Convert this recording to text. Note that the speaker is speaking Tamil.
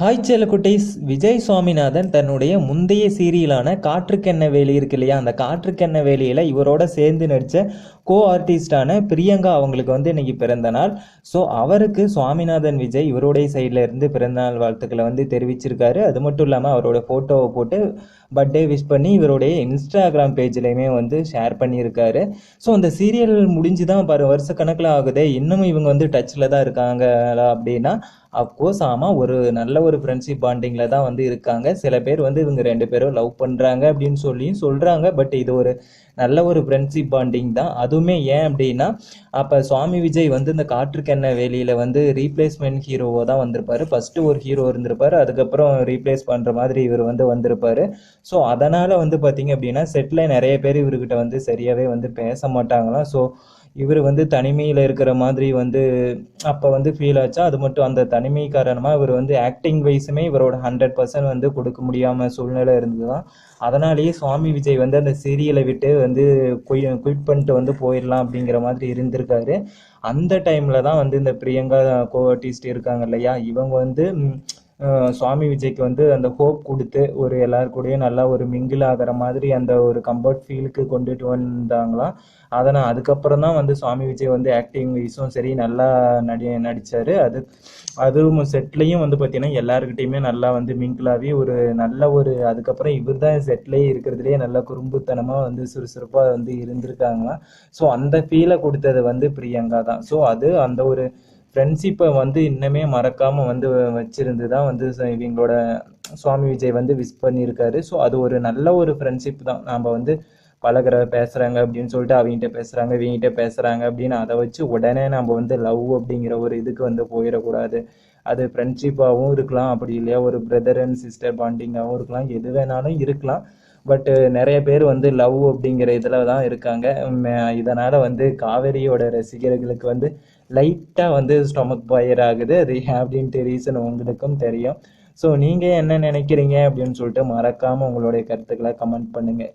ஹாய் செல்லக்குட்டீஸ் விஜய் சுவாமிநாதன் தன்னுடைய முந்தைய சீரியலான காற்றுக்கெண்ண வேலி இருக்கு இல்லையா? அந்த காற்றுக்கெண்ண வேலியில் இவரோட சேர்ந்து நடித்த கோ ஆர்டிஸ்டான பிரியங்கா அவங்களுக்கு வந்து இன்னைக்கு பிறந்த நாள். ஸோ அவருக்கு சுவாமிநாதன் விஜய் இவருடைய சைடில் இருந்து பிறந்தநாள் வாழ்த்துக்களை வந்து தெரிவிச்சிருக்காரு. அது மட்டும் இல்லாமல் அவரோட ஃபோட்டோவை போட்டு பர்த்டே விஷ் பண்ணி இவருடைய இன்ஸ்டாகிராம் பேஜ்லையுமே வந்து ஷேர் பண்ணியிருக்காரு. ஸோ அந்த சீரியல் முடிஞ்சு தான் பாரு வருஷக்கணக்கில் ஆகுது. ஆகுதே இன்னமும் இவங்க வந்து டச்சில் தான் இருக்காங்களா அப்படின்னா அஃப்கோர்ஸ் ஆமாம் ஒரு நல்ல ஒரு ஃப்ரெண்ட்ஷிப் பாண்டிங்கில் தான் வந்து இருக்காங்க. சில பேர் வந்து இவங்க ரெண்டு பேரும் லவ் பண்ணுறாங்க அப்படின்னு சொல்லியும் சொல்கிறாங்க பட் இது ஒரு நல்ல ஒரு ஃப்ரெண்ட்ஷிப் பாண்டிங் தான். அதுவுமே ஏன் அப்படின்னா அப்போ சுவாமி விஜய் வந்து இந்த காற்றுக்கென்ன வேலியில் வந்து ரீப்ளேஸ்மெண்ட் ஹீரோவாக தான் வந்திருப்பார். ஃபஸ்ட்டு ஒரு ஹீரோ இருந்திருப்பாரு. அதுக்கப்புறம் ரீப்ளேஸ் பண்ணுற மாதிரி இவர் வந்து வந்திருப்பார். ஸோ அதனால் வந்து பார்த்திங்க அப்படின்னா செட்டில் நிறைய பேர் இவர்கிட்ட வந்து சரியாகவே வந்து பேச மாட்டாங்களாம். ஸோ இவர் வந்து தனிமையில் இருக்கிற மாதிரி வந்து அப்போ வந்து ஃபீல் ஆச்சா? அது மட்டும் அந்த தனிமை காரணமாக இவர் வந்து ஆக்டிங் வைஸுமே இவரோட ஹண்ட்ரட் பர்சன்ட் வந்து கொடுக்க முடியாமல் சூழ்நிலை இருந்தது தான் அதனாலேயே சுவாமி விஜய் வந்து அந்த சீரியலை விட்டு வந்து குயிட் பண்ணிட்டு வந்து போயிடலாம் அப்படிங்கிற மாதிரி இருந்திருக்காரு. அந்த டைமில் தான் வந்து இந்த பிரியங்கா கோ ஆர்டிஸ்ட் இருக்காங்க இல்லையா? இவங்க வந்து சுவாமி விஜய்க்கு வந்து அந்த ஹோப் கொடுத்து ஒரு எல்லார் கூடயும் நல்லா ஒரு மிங்கிள் ஆகிற மாதிரி அந்த ஒரு கம்ஃபர்ட் ஃபீலுக்கு கொண்டுட்டு வந்தாங்களாம். அதனால் அதுக்கப்புறம் தான் வந்து சுவாமி விஜய் வந்து ஆக்டிங் வைஸும் சரி நல்லா நடி நடித்தார் அது அதுவும் செட்லேயும் வந்து பார்த்தீங்கன்னா எல்லாருக்கிட்டையுமே நல்லா வந்து மிங்கிளாகி ஒரு நல்ல ஒரு அதுக்கப்புறம் இவர் தான் செட்லேயே இருக்கிறதுலேயே நல்லா குறும்புத்தனமாக வந்து சுறுசுறுப்பாக வந்து இருந்திருக்காங்களாம். ஸோ அந்த ஃபீலை கொடுத்தது வந்து பிரியங்கா தான் ஸோ அது அந்த ஒரு ஃப்ரெண்ட்ஷிப்பை வந்து இன்னுமே மறக்காமல் வந்து வச்சிருந்து தான் வந்து இவங்களோட சுவாமி விஜய் வந்து விஷ் பண்ணியிருக்காரு. ஸோ அது ஒரு நல்ல ஒரு ஃப்ரெண்ட்ஷிப் தான். நாம் வந்து பழகுற பேசுகிறாங்க அப்படின்னு சொல்லிட்டு அவங்ககிட்ட பேசுகிறாங்க இவங்ககிட்ட பேசுகிறாங்க அப்படின்னு அதை வச்சு உடனே நம்ம வந்து லவ் அப்படிங்கிற ஒரு இதுக்கு வந்து போயிடக்கூடாது. அது ஃப்ரெண்ட்ஷிப்பாகவும் இருக்கலாம் அப்படி இல்லையா? ஒரு பிரதர் அண்ட் சிஸ்டர் பாண்டிங்காகவும் இருக்கலாம். எது வேணாலும் இருக்கலாம். பட்டு uh, நிறைய பேர் வந்து லவ் அப்படிங்கிற இதில் தான் இருக்காங்க. இதனால் வந்து காவேரியோட ரசிகர்களுக்கு வந்து லைட்டாக வந்து ஸ்டொமக் பயர் ஆகுது. அது அப்படின்ட்டு ரீசன் உங்களுக்கும் தெரியும். ஸோ நீங்கள் என்ன நினைக்கிறீங்க அப்படின்னு சொல்லிட்டு மறக்காமல் உங்களுடைய கருத்துக்களை கமெண்ட் பண்ணுங்கள்